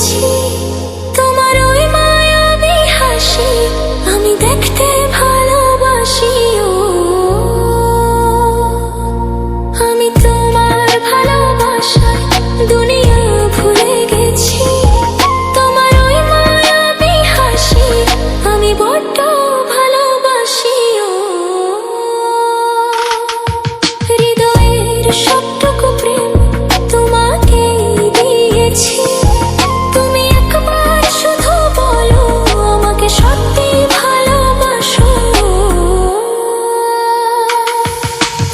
গেছি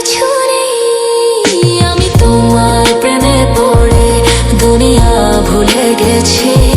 কিছু নেই। আমি তোমার প্রেমে পড়ে দুনিয়া ভুলে গেছি।